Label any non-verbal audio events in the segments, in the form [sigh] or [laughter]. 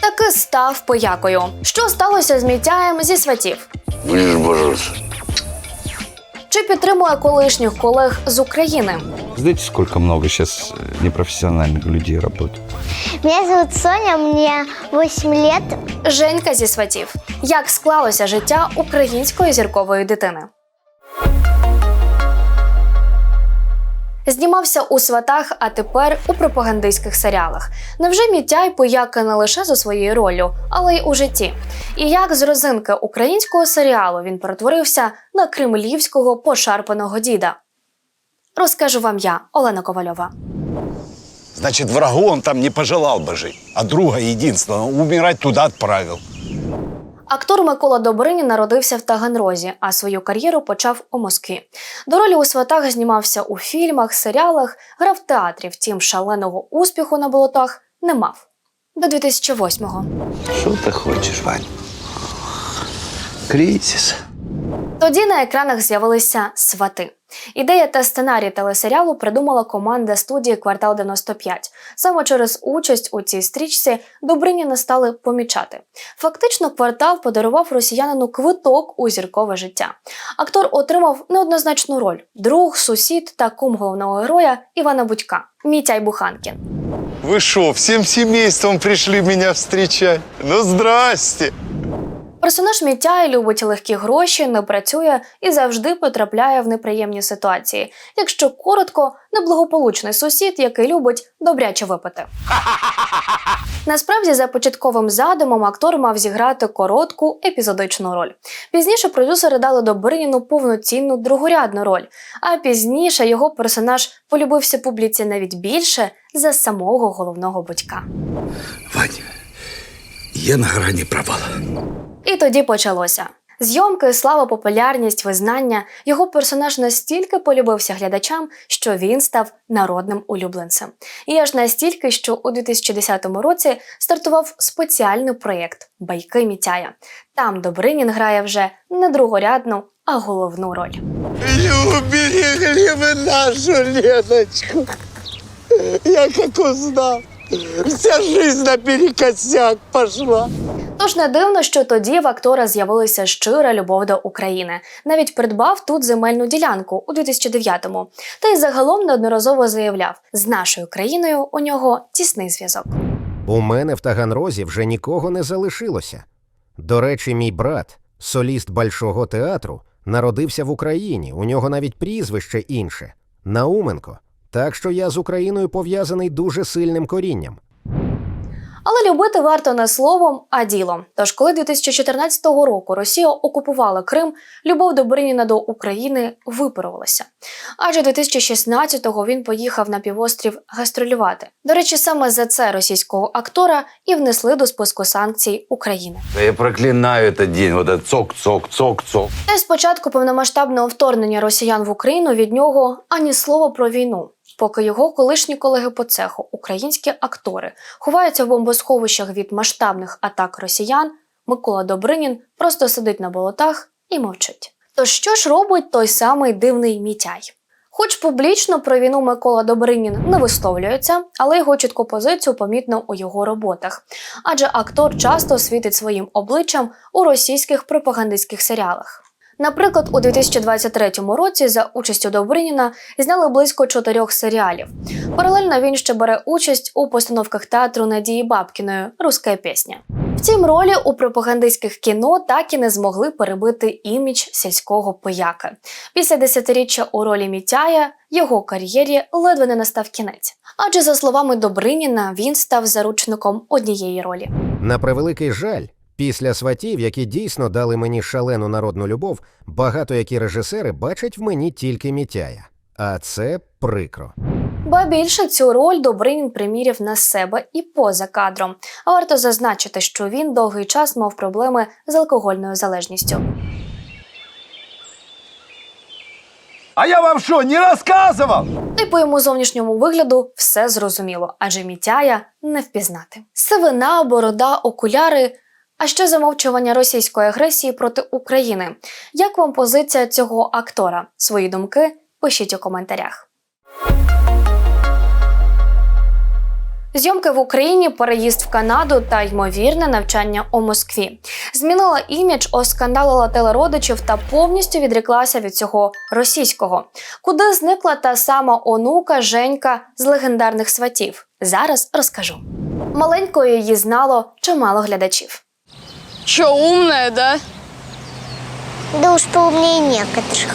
таки став поякою. Що сталося з Мітяєм зі сватів? Будешь бороться. Чи підтримує колишніх колег з України? Знаете, сколько много сейчас э, непрофессиональных людей работает? Меня зовут Соня, мне 8 лет. Женька зі сватів. Як склалося життя української зіркової дитини? Знімався у сватах, а тепер у пропагандистських серіалах. Невже Мітяй пояка не лише за своєю роллю, але й у житті? І як з розинки українського серіалу він перетворився на кремлівського пошарпаного діда? Розкажу вам я, Олена Ковальова. Значит, врагу он там не пожелал бы жить, а друга единственного умирать туда отправил. Актор Микола Добринін народився в Таганрозі, а свою кар'єру почав у Москві. До ролі у сватах знімався у фільмах, серіалах, грав в театрі. Втім, шаленого успіху на болотах не мав. До 2008-го. Що ти хочеш, Вань? Кризис. Тоді на екранах з'явилися свати. Ідея та сценарій телесеріалу придумала команда студії Квартал 95. Саме через участь у цій стрічці Добриніна стали помічати. Фактично, квартал подарував росіянину квиток у зіркове життя. Актор отримав неоднозначну роль: друг, сусід та кум головного героя Івана Будька Мітяй Буханкін. Вы что, всем семейством пришли меня встречать? Ну, здрасте! Персонаж Мітяй любить легкі гроші, не працює і завжди потрапляє в неприємні ситуації. Якщо коротко, неблагополучний сусід, який любить добряче випити. [laughs] Насправді, за початковим задумом, актор мав зіграти коротку епізодичну роль. Пізніше продюсери дали Добриніну повноцінну другорядну роль, а пізніше його персонаж полюбився публіці навіть більше за самого головного батька. Вань, я на грани провала. І тоді почалося. Зйомки, слава, популярність, визнання. Його персонаж настільки полюбився глядачам, що він став народним улюбленцем. І аж настільки, що у 2010 році стартував спеціальний проєкт Байки Мітяя. Там Добринін грає вже не другорядну, а головну роль. Уберегли вы нашу Леночку. Я как узнал, вся жизнь наперекосяк пошла. Тож не дивно, що тоді в актора з'явилася щира любов до України. Навіть придбав тут земельну ділянку у 2009-му. Та й загалом неодноразово заявляв, з нашою країною у нього тісний зв'язок. У мене в Таганрозі вже нікого не залишилося. До речі, мій брат, соліст Большого театру, народився в Україні. У нього навіть прізвище інше Науменко. Так що я з Україною пов'язаний дуже сильним корінням. Але любити варто не словом, а ділом. Тож, коли 2014 року Росія окупувала Крим, любов Добриніна до України випарувалася. Адже 2016-го він поїхав на півострів гастролювати. До речі, саме за це російського актора і внесли до списку санкцій України. Я проклинаю этот день, вот цок-цок-цок-цок. Та й з початку повномасштабного вторгнення росіян в Україну від нього ані слова про війну. Поки його колишні колеги по цеху, українські актори, ховаються в бомбосховищах від масштабних атак росіян, Микола Добринін просто сидить на болотах і мовчить. То що ж робить той самий дивний мітяй? Хоч публічно про війну Микола Добринін не висловлюється, але його чітку позицію помітно у його роботах. Адже актор часто світить своїм обличчям у російських пропагандистських серіалах. Наприклад, у 2023 році за участю Добриніна зняли близько чотирьох серіалів. Паралельно він ще бере участь у постановках театру Надії Бабкіної Руська пісня. Втім, ролі у пропагандистських кіно так і не змогли перебити імідж сільського пияки. Після десятиріччя у ролі Мітяя його кар'єрі ледве не настав кінець. Адже, за словами Добриніна, він став заручником однієї ролі. На превеликий жаль, після сватів, які дійсно дали мені шалену народну любов, багато які режисери бачать в мені тільки мітяя. А це прикро. Ба більше цю роль Добринін приміряв на себе і поза кадром. А варто зазначити, що він довгий час мав проблеми з алкогольною залежністю. А я вам что, не рассказывал? Та й по йому зовнішньому вигляду все зрозуміло, адже мітяя не впізнати. Сивина, борода, окуляри. А що замовчування російської агресії проти України? Як вам позиція цього актора? Свої думки пишіть у коментарях. Зйомки в Україні, переїзд в Канаду та ймовірне навчання у Москві змінила імідж, оскандалила телеродичів та повністю відріклася від цього російського. Куди зникла та сама онука Женька з легендарних сватів? Зараз розкажу. Маленькою її знало чимало глядачів. Че, умная, да? Да уж поумнее некоторых.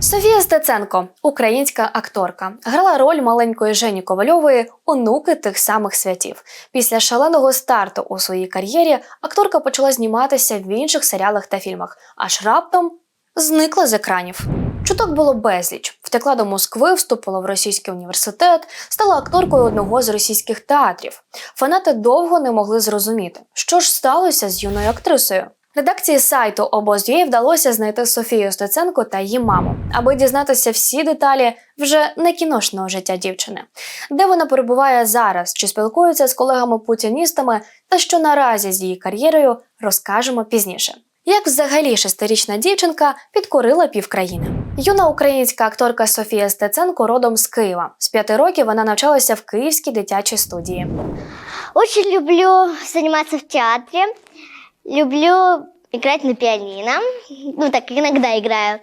Софія Стеценко, українська акторка, грала роль маленької Жені Ковальової, онуки тих самих святів. Після шаленого старту у своїй кар'єрі акторка почала зніматися в інших серіалах та фільмах, аж раптом зникла з екранів. Чуток було безліч. Втекла до Москви, вступила в російський університет, стала акторкою одного з російських театрів. Фанати довго не могли зрозуміти, що ж сталося з юною актрисою. Редакції сайту обоз.ua вдалося знайти Софію Стеценко та її маму, аби дізнатися всі деталі вже не кіношного життя дівчини, де вона перебуває зараз, чи спілкується з колегами-путіністами, та що наразі з її кар'єрою розкажемо пізніше. Як взагалі шестирічна дівчинка підкорила півкраїни? Юна українська акторка Софія Стеценко родом з Києва. З п'яти років вона навчалася в Київській дитячій студії. Очень люблю заниматься в театре. Люблю играть на пианино. Ну, так иногда играю.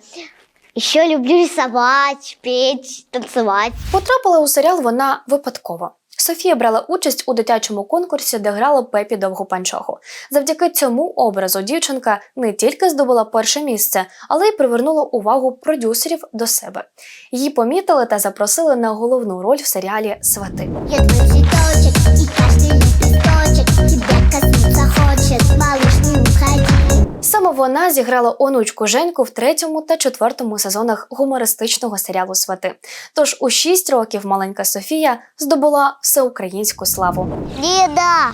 Еще люблю рисовать, петь, танцевать. Потрапила у серіал вона випадково. Софія брала участь у дитячому конкурсі, де грала Пепі Довгопанчоху. Завдяки цьому образу дівчинка не тільки здобула перше місце, але й привернула увагу продюсерів до себе. Її помітили та запросили на головну роль в серіалі Свати. Я твій жіточок, і каждый лепесточек тебе не уходи. Саме вона зіграла онучку Женьку в третьому та четвертому сезонах гумористичного серіалу Свати. Тож у шість років маленька Софія здобула всеукраїнську славу. Лида,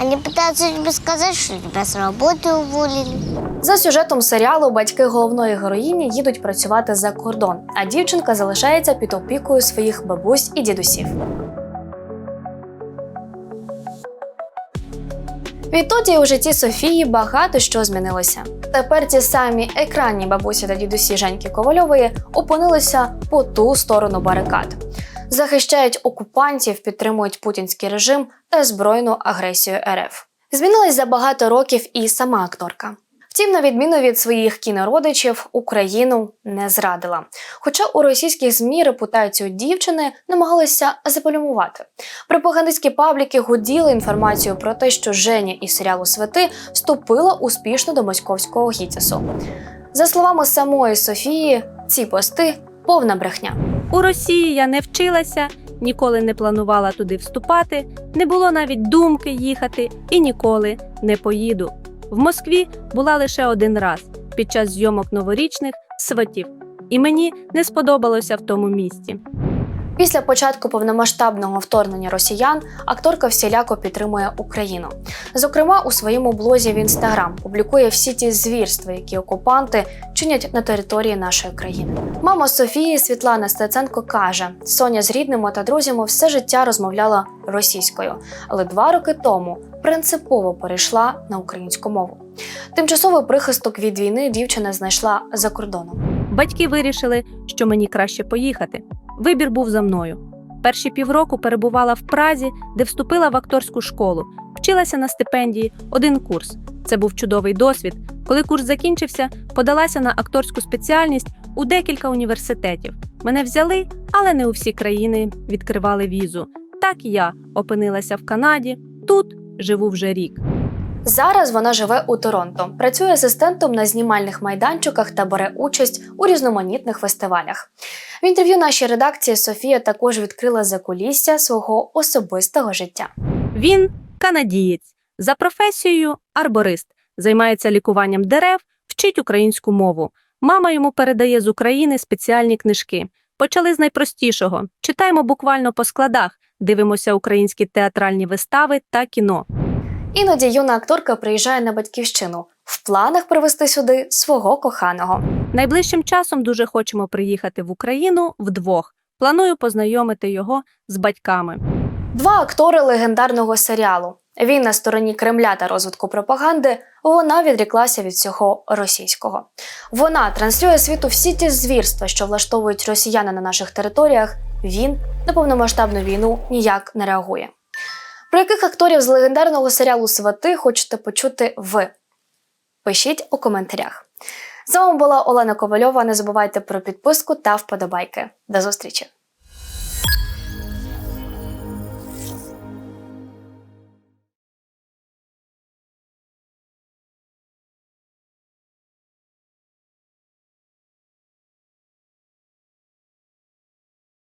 они пытаются тебе сказать, что тебя с работы уволили. За сюжетом серіалу батьки головної героїні їдуть працювати за кордон, а дівчинка залишається під опікою своїх бабусь і дідусів. Відтоді у житті Софії багато що змінилося. Тепер ті самі екранні бабусі та дідусі Женьки Ковальової опинилися по ту сторону барикад. Захищають окупантів, підтримують путінський режим та збройну агресію РФ. Змінилась за багато років і сама акторка. Втім, на відміну від своїх кінородичів, Україну не зрадила. Хоча у російських ЗМІ репутацію дівчини намагалися заполюмувати. Пропагандистські пабліки гуділи інформацію про те, що Женя із серіалу Свати вступила успішно до московського гітісу. За словами самої Софії, ці пости повна брехня. У Росії я не вчилася, ніколи не планувала туди вступати, не було навіть думки їхати і ніколи не поїду. В Москві була лише один раз під час зйомок новорічних сватів, і мені не сподобалося в тому місці. Після початку повномасштабного вторгнення росіян акторка всіляко підтримує Україну. Зокрема, у своєму блозі в інстаграм публікує всі ті звірства, які окупанти чинять на території нашої країни. Мама Софії Світлана Стеценко каже: Соня з рідними та друзями все життя розмовляла російською, але два роки тому принципово перейшла на українську мову. Тимчасовий прихисток від війни дівчина знайшла за кордоном. Батьки вирішили, що мені краще поїхати. Вибір був за мною. Перші півроку перебувала в Празі, де вступила в акторську школу, вчилася на стипендії один курс. Це був чудовий досвід. Коли курс закінчився, подалася на акторську спеціальність у декілька університетів. Мене взяли, але не у всі країни відкривали візу. Так я опинилася в Канаді. Тут живу вже рік. Зараз вона живе у Торонто, працює асистентом на знімальних майданчиках та бере участь у різноманітних фестивалях. В інтерв'ю нашій редакції Софія також відкрила закулісся свого особистого життя. Він канадієць за професією арборист, займається лікуванням дерев, вчить українську мову. Мама йому передає з України спеціальні книжки. Почали з найпростішого: читаємо буквально по складах, дивимося українські театральні вистави та кіно. Іноді юна акторка приїжджає на батьківщину в планах привезти сюди свого коханого. Найближчим часом дуже хочемо приїхати в Україну вдвох. Планую познайомити його з батьками. Два актори легендарного серіалу. Він на стороні Кремля та розвитку пропаганди. Вона відріклася від всього російського. Вона транслює світу всі ті звірства, що влаштовують росіяни на наших територіях, він на повномасштабну війну ніяк не реагує. Про яких акторів з легендарного серіалу Свати хочете почути ви? Пишіть у коментарях. З вами була Олена Ковальова. Не забувайте про підписку та вподобайки. До зустрічі!